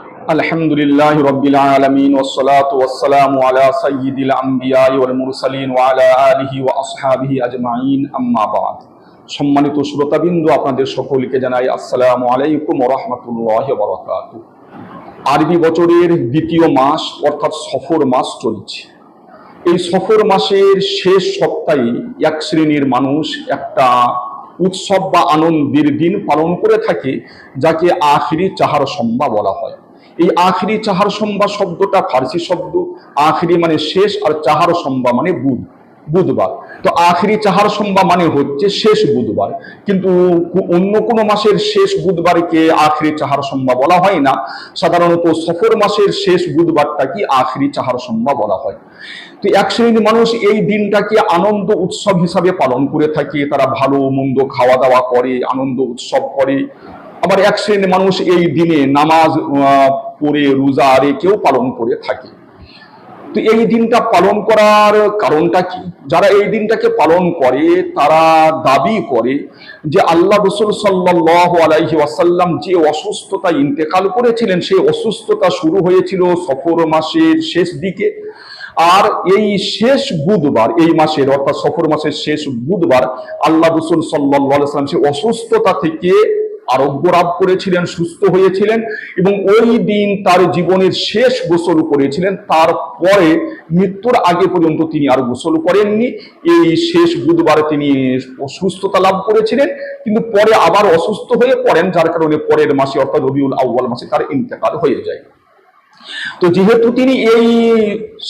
الحمد لله رب العالمين والصلاة والسلام على سيد الأنبياء والمرسلين وعلى آله وأصحابه أجمعين أما بعد সম্মানিত শ্রোতাবিন্দু আপনাদের সকলকে জানাই আসসালামু আলাইকুম রহমতুল্লাহ বরকাত আরবি বছরের দ্বিতীয় মাস অর্থাৎ সফর মাস চলছে এই সফর মাসের শেষ সপ্তাহে এক শ্রেণীর মানুষ একটা উৎসব বা আনন্দের দিন পালন করে থাকে যাকে আখিরি চাহার সম্বা বলা হয় এই আখরি চাহার সম্বা শব্দটা ফার্সি শব্দ। আখরি মানে শেষ আর চাহার সম্বা মানে বুধ, বুধবার। তো আখিরি চাহার সম্বা মানে হচ্ছে শেষ বুধবার। কিন্তু অন্য কোনো মাসের শেষ বুধবারকে আখরি চাহার সম্বা বলা হয় না। সাধারণত সফর মাসের শেষ বুধবারটা কি আখিরি চাহার সম্বা বলা হয়। তো এক শ্রেণির মানুষ এই দিনটাকে আনন্দ উৎসব হিসাবে পালন করে থাকে। তারা ভালো মন্দ খাওয়া দাওয়া করে, আনন্দ উৎসব করে। আবার এক শ্রেণির মানুষ এই দিনে নামাজ পড়ে রোজা রেখেও পালন করে থাকে। তো এই দিনটা পালন করার কারণটা কি? যারা এই দিনটাকে পালন করে, তারা দাবি করে যে আল্লাহ রসুল সাল্লাহ আলাইহি ওয়াসাল্লাম যে অসুস্থতা ইন্তেকাল করেছিলেন সেই অসুস্থতা শুরু হয়েছিল সফর মাসের শেষ দিকে। আর এই শেষ বুধবার, এই মাসের অর্থাৎ সফর মাসের শেষ বুধবার আল্লাহ রসুল সাল্লাহ সাল্লাম সেই অসুস্থতা থেকে আরোগ্য লাভ করেছিলেন, সুস্থ হয়েছিলেন এবং ওই দিন তার জীবনের শেষ গোসল করেছিলেন। তারপরে মৃত্যুর আগে পর্যন্ত তিনি আর গোসল করেননি। এই শেষ বুধবারে তিনি সুস্থতা লাভ করেছিলেন, কিন্তু পরে আবার অসুস্থ হয়ে পড়েন, যার কারণে পরের মাসে, অর্থাৎ রবিউল আউ্বাল মাসে তার ইন্তেকাল হয়ে যায়। তো যেহেতু তিনি এই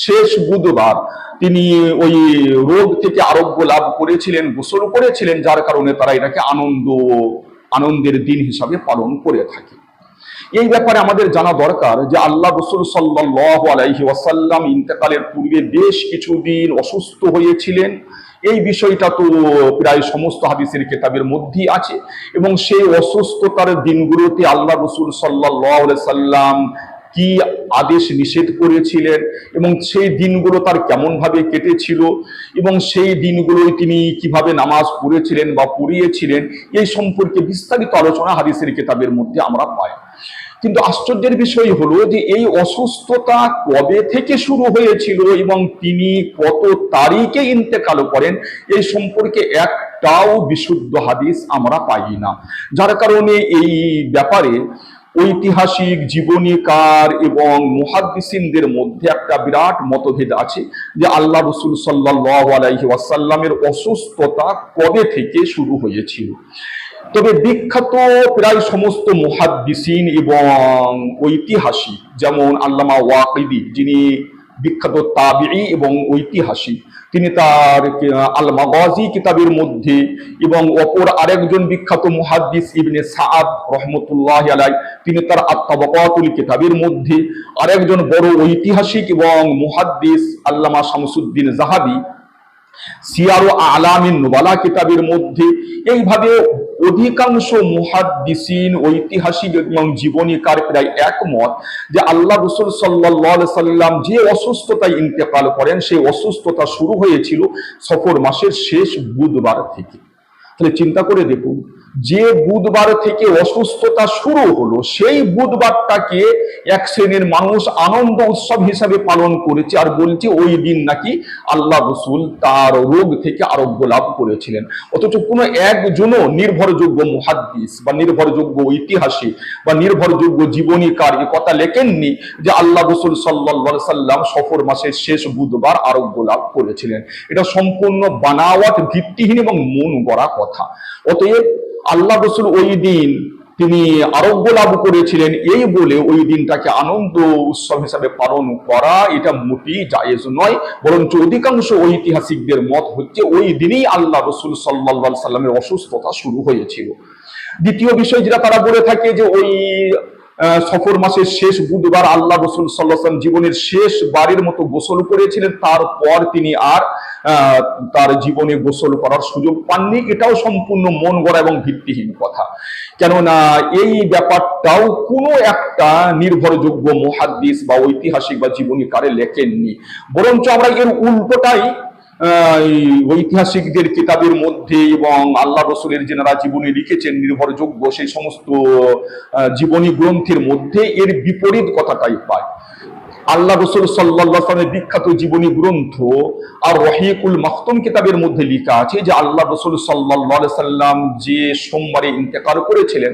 শেষ বুধবার তিনি ওই রোগ থেকে আরোগ্য লাভ করেছিলেন, গোসল করেছিলেন, যার কারণে তারা এটাকে আনন্দ আনন্দের দিন হিসাবে পালন করে থাকি। এই ব্যাপারে আমাদের জানা দরকার যে আল্লাহ রসুল সাল্লাহ আলাইহি ওয়াসাল্লাম ইন্তেকালের পূর্বে বেশ কিছুদিন অসুস্থ হয়েছিলেন। এই বিষয়টা তো প্রায় সমস্ত হাদিসের কেতাবের মধ্যেই আছে এবং সেই অসুস্থতার দিনগুলোতে আল্লাহ রসুল সাল্লাহ সাল্লাম কি আদেশ নিষেধ করেছিলেন এবং সেই দিনগুলো তার কেমন ভাবে কেটেছিল এবং সেই দিনগুলোই তিনি কীভাবে নামাজ পড়েছিলেন বা পড়িয়েছিলেন, এই সম্পর্কে বিস্তারিত আলোচনা হাদিসের কেতাবের মধ্যে আমরা পাই। কিন্তু আশ্চর্যের বিষয় হলো যে এই অসুস্থতা কবে থেকে শুরু হয়েছিল এবং তিনি কত তারিখে ইন্তেকাল করেন, এই সম্পর্কে একটাও বিশুদ্ধ হাদিস আমরা পাই না। যার কারণে এই ব্যাপারে ঐতিহাসিক জীবনীকার এবং মুহাদ্দিসিনদের মধ্যে একটা বিরাট মতভেদ আছে যে আল্লাহ রসুল সাল্লাহ আলাইহি ওয়াসাল্লামের অসুস্থতা কবে থেকে শুরু হয়েছিল? তবে বিখ্যাত প্রায় সমস্ত মুহাদ্দিসিন এবং ঐতিহাসিক যেমন আল্লামা ওয়াকিদি যিনি বিখ্যাত তাবি এবং ঐতিহাসিক। তিনি তার আল মাগাজি কিতাবের মধ্যে এবং অপর আরেকজন বিখ্যাত মুহাদ্দিস ইবনে সাদ রহমতুল্লাহ আলাই তিনি তার আত্মাবকাতুল কিতাবের মধ্যে আরেকজন বড় ঐতিহাসিক এবং মুহাদ্দিস আল্লামা শামসুদ্দিন জাহাবি সিয়ারো আলামিন নুবালা কিতাবের মধ্যে এইভাবে অধিকাংশ মুহাদ্দিসিন, ঐতিহাসিক এবং জীবনীকার প্রায় একমত যে আল্লাহ রসুল সাল্লাহ সাল্লাম যে অসুস্থতায় ইন্তেকাল করেন, সেই অসুস্থতা শুরু হয়েছিল সফর মাসের শেষ বুধবার থেকে। তাহলে চিন্তা করে দেখুন যে বুধবার থেকে অসুস্থতা শুরু হলো, সেই বুধবারটাকে এক শ্রেণির মানুষ আনন্দ উৎসব হিসাবে পালন করেছে আর বলছে ওই দিন নাকি আল্লাহ রসুল তার রোগ থেকে আরোগ্য লাভ করেছিলেন। অথচ কোনো একজনও নির্ভরযোগ্য মুহাদ্দিস বা নির্ভরযোগ্য ঐতিহাসিক বা নির্ভরযোগ্য জীবনীকার এ কথা লেখেননি যে আল্লাহ রসুল সাল্লা সাল্লাম সফর মাসের শেষ বুধবার আরোগ্য লাভ করেছিলেন। এটা সম্পূর্ণ বানাওয়াত ভিত্তিহীন এবং মন গড়া কথা। অতএব আল্লাহ রসুল ওই দিন তিনি আরোগ্য লাভ করেছিলেন এই বলে ওই দিনটাকে আনন্দ উৎসব হিসাবে পালন করা এটা মোটেই জায়েজ নয়, বরঞ্চ অধিকাংশ ঐতিহাসিকদের মত হচ্ছে ওই দিনই আল্লাহ রসুল সাল্লা সাল্লামের অসুস্থতা শুরু হয়েছিল। দ্বিতীয় বিষয় যেটা তারা বলে থাকে যে ওই সফর মাসের শেষ বুধবার আল্লাহ রসুল সাল্লাম জীবনের শেষ বারের মতো গোসল করেছিলেন। তারপর তিনি আর তার জীবনে গোসল করার সুযোগ পাননি। এটাও সম্পূর্ণ মন গড়া এবং ভিত্তিহীন কথা। কেননা এই ব্যাপারটাও কোনো একটা নির্ভরযোগ্য মহাদ্দিস বা ঐতিহাসিক বা জীবনীকারে লেখেননি। বরঞ্চ আমরা এর উল্টোটাই ঐতিহাসিকদের কিতাবের মধ্যে এবং আল্লাহ রসুলের যেনারা জীবনী লিখেছেন নির্ভরযোগ্য সেই সমস্ত জীবনী গ্রন্থের মধ্যে এর বিপরীত কথাটাই পায় আল্লাহ রসুল সাল্লাহ সাল্লামের বিখ্যাত জীবনী গ্রন্থ আর রহিকুল মাহতুম কিতাবের মধ্যে লেখা আছে যে আল্লাহ রসুল সাল্লাহ সাল্লাম যে সোমবারে ইন্তেকার করেছিলেন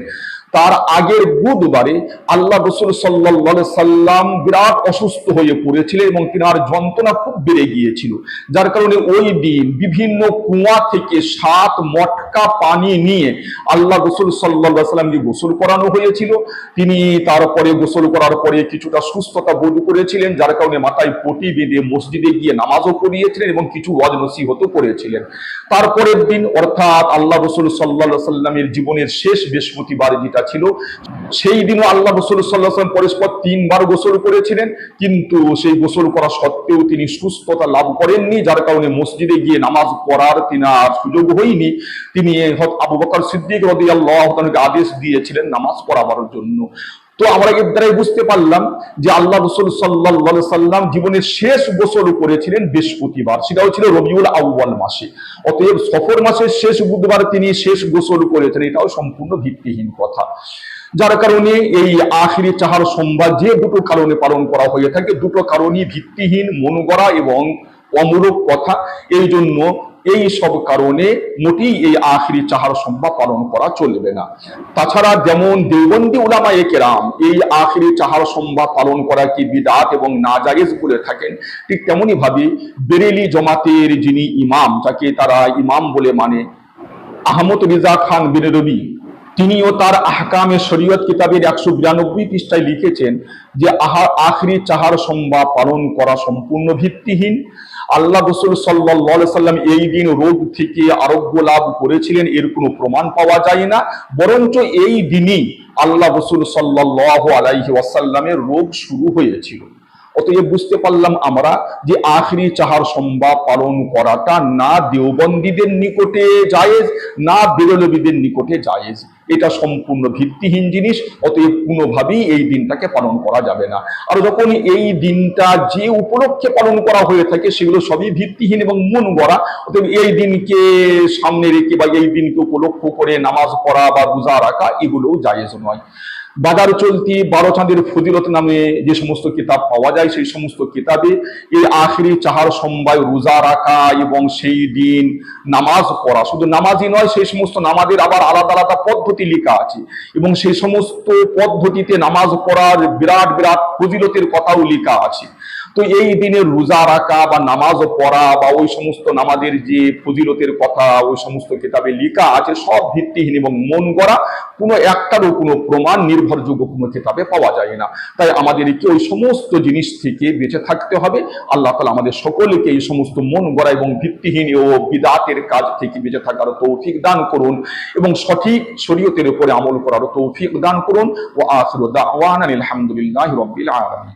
তার আগের বুধবারে আল্লাহ রসুল সাল্লাহ সাল্লাম বিরাট অসুস্থ হয়ে পড়েছিলেন এবং তিনার যন্ত্রণা খুব বেড়ে গিয়েছিল। যার কারণে ওই দিন বিভিন্ন কুয়া থেকে সাত মটকা পানি নিয়ে আল্লাহ রসুল সাল্লাহ সাল্লামকে গোসল করানো হয়েছিল। তিনি তারপরে গোসল করার পরে কিছুটা সুস্থতা বোধ করেছিলেন, যার কারণে মাথায় পটি বেঁধে মসজিদে গিয়ে নামাজও পড়িয়েছিলেন এবং কিছু ওয়াজ নসিহতও করেছিলেন। তারপরের দিন অর্থাৎ আল্লাহ রসুল সাল্লাহ সাল্লামের জীবনের শেষ বৃহস্পতিবার যেটা ছিল। সেই দিনও আল্লাহ রসুল সাল্লাহাম পরস্পর তিনবার গোসল করেছিলেন, কিন্তু সেই গোসল করা সত্ত্বেও তিনি সুস্থতা লাভ করেননি, যার কারণে মসজিদে গিয়ে নামাজ পড়ার তিনার সুযোগ হয়নি। তিনি আবু বকর সিদ্দিক রদিয়াল্লাহ তাআলাকে আদেশ দিয়েছিলেন নামাজ পড়াবার জন্য। তো আমরা এর দ্বারাই বুঝতে পারলাম যে আল্লাহ রসুল সাল্লাহ সাল্লাম জীবনের শেষ গোসল করেছিলেন বৃহস্পতিবার। সেটাও ছিল রবিউল আউ্বাল মাসে। অতএব সফর মাসের শেষ বুধবার তিনি শেষ গোসল করেছেন, এটাও সম্পূর্ণ ভিত্তিহীন কথা। যার কারণে এই আখিরি চাহার সোমবার যে দুটো কারণে পালন করা হয়ে থাকে, দুটো কারণই ভিত্তিহীন, মনগড়া এবং অমূলক কথা। এই জন্য এই সব কারণে মোটেই এই আখরি চাহার সোমবার পালন করা চলবে না। তাছাড়া যেমন দেওবন্দি উলামা কেরাম এই আখরি চাহার সোমবার পালন করা কি বিদাত এবং নাজায়েজ বলে থাকেন, ঠিক তেমনি ভাবে বেরেলি জমাতের যিনি ইমাম, যাকে তারা ইমাম বলে মানে আহমদ রিজা খান বিনরবি তিনিও তার আহকামে শরীয়ত কিতাবের একশো বিরানব্বই পৃষ্ঠায় লিখেছেন যে আহা আখরি চাহার সোমবার পালন করা সম্পূর্ণ ভিত্তিহীন। আল্লাহ রসুল সাল্লাহ সাল্লাম এই দিন রোগ থেকে আরোগ্য লাভ করেছিলেন, এর কোনো প্রমাণ পাওয়া যায় না। বরঞ্চ এই দিনই আল্লাহ রসুল সাল্লাহ আলাইহি ওয়াসাল্লামের রোগ শুরু হয়েছিল। অতএব বুঝতে পারলাম আমরা যে আখরি চাহার সম্ভব পালন করাটা না দেওবন্দীদের নিকটে জায়েজ, না বেরলবীদের নিকটে জায়েজ। এটা সম্পূর্ণ ভিত্তিহীন জিনিস, অতএব কোনোভাবেই এই দিনটাকে পালন করা যাবে না। আর যখন এই দিনটা যে উপলক্ষে পালন করা হয়ে থাকে, সেগুলো সবই ভিত্তিহীন এবং মন গড়া, অতএব এই দিনকে সামনে রেখে বা এই দিনকে উপলক্ষ করে নামাজ পড়া বা রোজা রাখা, এগুলোও জায়েজ নয়। বাজার চলতি বারো চাঁদের ফজিলত নামে যে সমস্ত কিতাব পাওয়া যায়, সেই সমস্ত কিতাবে এই আখরি চাহার সম্বায় রোজা রাখা এবং সেই দিন নামাজ পড়া। শুধু নামাজই নয়, সেই সমস্ত নামাজের আবার আলাদা আলাদা পদ্ধতি লেখা আছে এবং সেই সমস্ত পদ্ধতিতে নামাজ পড়ার বিরাট বিরাট ফজিলতের কথাও লেখা আছে। তো এই দিনে রোজা রাখা বা নামাজ পড়া বা ওই সমস্ত নামাজের যে ফজিলতের কথা, ওই সমস্ত কিতাবে লেখা আছে, সব ভিত্তিহীন এবং মন গড়া, কোনো একটারও কোনো প্রমাণ নির্ভরযোগ্য কোনো কিতাবে পাওয়া যায় না। তাই আমাদেরকে ওই সমস্ত জিনিস থেকে বেঁচে থাকতে হবে। আল্লাহ তালা আমাদের সকলকে এই সমস্ত মন গড়া এবং ভিত্তিহীন ও বিদাতের কাজ থেকে বেঁচে থাকার তৌফিক দান করুন এবং সঠিক শরীয়তের উপরে আমল করার তৌফিক দান করুন। ও আসর দাওয়ান আলহামদুলিল্লাহ রবিল আলমী